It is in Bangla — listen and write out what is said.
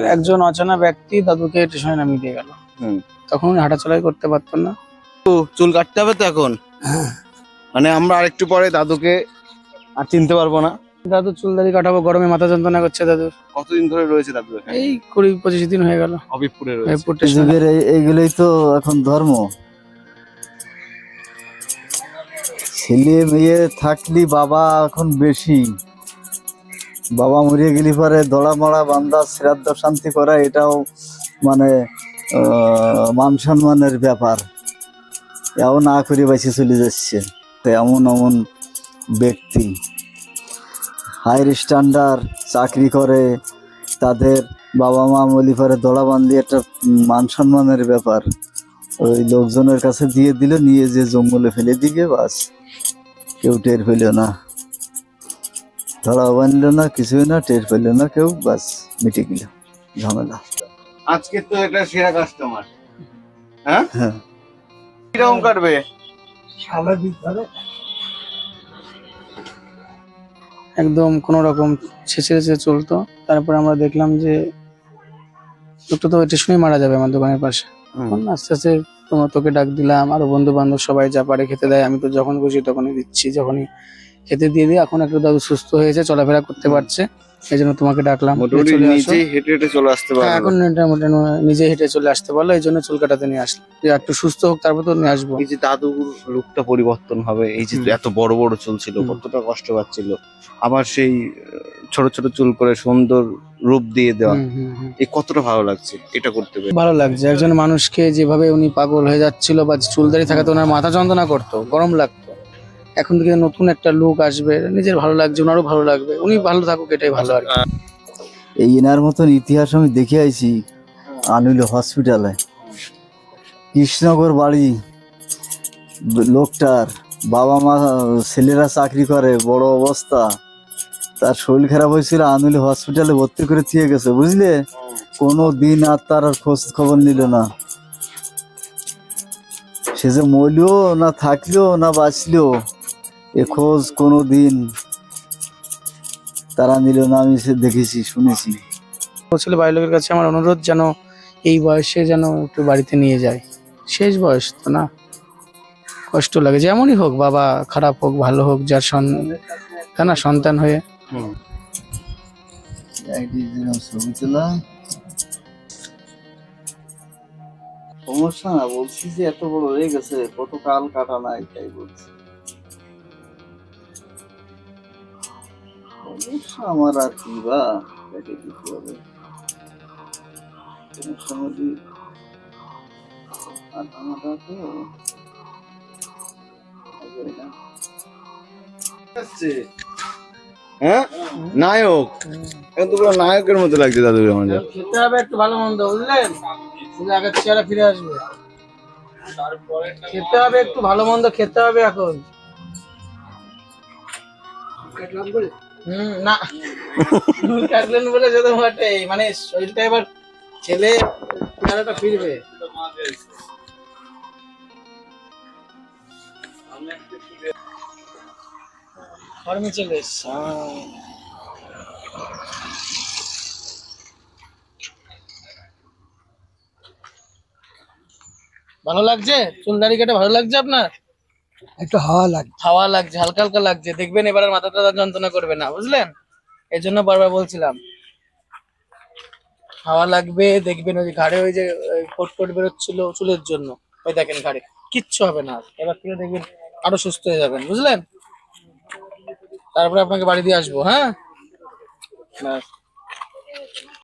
একজন অচেনা ব্যক্তি দাদুকে স্টেশনে নামিয়ে দিয়ে গেল। তখন উনি হাঁটাচলাই করতে পারতেন না। তো চুল কাটতে হবে তো এখন? মানে আমরা আরেকটু পরে দাদুকে আর চিনতে পারব না। দাদু চুল দাড়ি কাটাবো গরমে মাথা যন্ত্রণা করছে দাদুর। কতদিন ধরে রয়েছে দাদু এই কুড়ি পঁচিশ দিন হয়ে গেল। হবিবপুরে রয়েছে। যুগের এই- এইগুলোই তো এখন ধর্ম। ছেলে মেয়ে থাকলি বাবা এখন বেশি। বাবা মরিয়ে গেলি পরে দড়া মড়া বান্দা, শ্রাদ্ধ শান্তি করা, এটাও মানে মান সম্মানের ব্যাপার। এও না করে বেঁচে চলে যাচ্ছে। তো এমন এমন ব্যক্তি। হায়ার স্ট্যান্ডার্ড, চাকরি করে, তাদের বাবা মা বলি পরে দড়া বান্ধি একটা মান সম্মানের ব্যাপার। ওই লোকজনের কাছে দিয়ে দিল, নিয়ে যে জঙ্গলে ফেলে দিবে, বাস। কেউ টের পেল না। ধরা বানলো না কিছুই না টের পেল না কেউ বাস মিটে গেল। ঝামেলা। আজকে তো এটা সেরা কাস্টমার হ্যাঁ? হ্যাঁ। কীরকম কাটবে? একদম কোনো রকম ছেঁচে ছেঁচে চলতো। তারপর আমরা দেখলাম যে লোকটা তো স্টেশনেই মারা যাবে আমার দোকানের পাশে। তখন আস্তে আস্তে তোমার তোকে ডাক দিলাম আরও বন্ধু বান্ধব সবাই যা পারে খেতে দেয় আমি তো যখন খুশি তখনই দিচ্ছি যখনই খেতে দিয়ে দিয়ে এখন একটু দাদু সুস্থ হয়েছে চলাফেরা করতে পারছে। এই জন্য তোমাকে ডাকলাম। নিজেই হেঁটে হেঁটে চলে আসতে হ্যাঁ, এখন মোটামুটি নিজে হেঁটে চলে আসতে পারল এই জন্য চুল কাটাতে নিয়ে আসলাম। একটু সুস্থ হোক তারপর তো নিয়ে আসব। এই যে দাদুর লুকটা পরিবর্তন হবে এই যে এত বড় বড় চুল ছিল কতটা কষ্ট পাচ্ছিল। আবার সেই ছোট ছোট চুল করে সুন্দর রূপ দিয়ে দেওয়া। এই কতটা ভালো লাগছে এটা করতে পেরে। ভালো লাগছে। একজন মানুষকে যেভাবে উনি পাগল হয়ে যাচ্ছিল বা চুল চুলদারি থাকাতে ওনার মাথা যন্ত্রণা করতো গরম লাগতো। এখন থেকে নতুন একটা লোক আসবে, নিজের ভালো লাগছে, ওনারও ভালো লাগবে, উনি ভালো থাকুক, এটাই ভালো আর এই এনার মতন ইতিহাস আমি দেখে আইছি, আনুল হসপিটালে। কৃষ্ণনগর বাড়ি, লোকটার বাবা মা, ছেলেরা চাকরি করে, বড় অবস্থা। তার শরীর খারাপ হয়েছিল, আনুলি হসপিটালে ভর্তি করে দিয়ে গেছে, বুঝলে? কোনো দিন আর তার আর খোঁজ খবর নিল না। সে যে মরলেও না থাকলেও না বাঁচলেও এ খোঁজ কোনো দিন তারা নিল না আমি সে দেখেছি শুনেছি। বলছিল বাড়ির লোকের কাছে আমার অনুরোধ যেন এই বয়সে যেন একটু বাড়িতে নিয়ে যায়। শেষ বয়স তো না? কষ্ট লাগে যেমনই হোক বাবা খারাপ হোক ভালো হোক যার সন তাই না সন্তান হয়ে। সমস্যা না বলছি যে এত বড় হয়ে গেছে কত কাল কাটা নাই তাই বলছি। আমার আর কি বা? দেখে দিতে হবে সমস্যা আধা মাথা তো হ্যাঁ? নায়ক। এখন তো পুরো নায়কের মতো লাগছে দাদুর আমাদের খেতে হবে একটু ভালো মন্দ বুঝলেন? বুঝলে আগে চেহারা ফিরে আসবে। খেতে হবে একটু ভালো মন্দ খেতে হবে এখন। না। কাটলেন বলে যেতে বটে। মানে শরীরটা এবার ছেলে চেহারাটা ফিরবে। ভালো লাগছে? চুল দাড়ি কেটে ভালো লাগছে আপনার? একটু হাওয়া লাগছে হাওয়া লাগছে, হালকা হালকা লাগছে। দেখবেন এবার আর মাথা টাথা যন্ত্রণা করবে না, বুঝলেন? এই জন্য বারবার বলছিলাম। হাওয়া লাগবে, দেখবেন ওই ঘাড়ে ওই যে কোট বেরোচ্ছিল চুলের জন্য। ওই দেখেন ঘাড়ে। কিচ্ছু হবে না এবার থেকে দেখবেন আরও সুস্থ হয়ে যাবেন, বুঝলেন? তারপরে আপনাকে বাড়ি দিয়ে আসব হ্যাঁ? ব্যাস।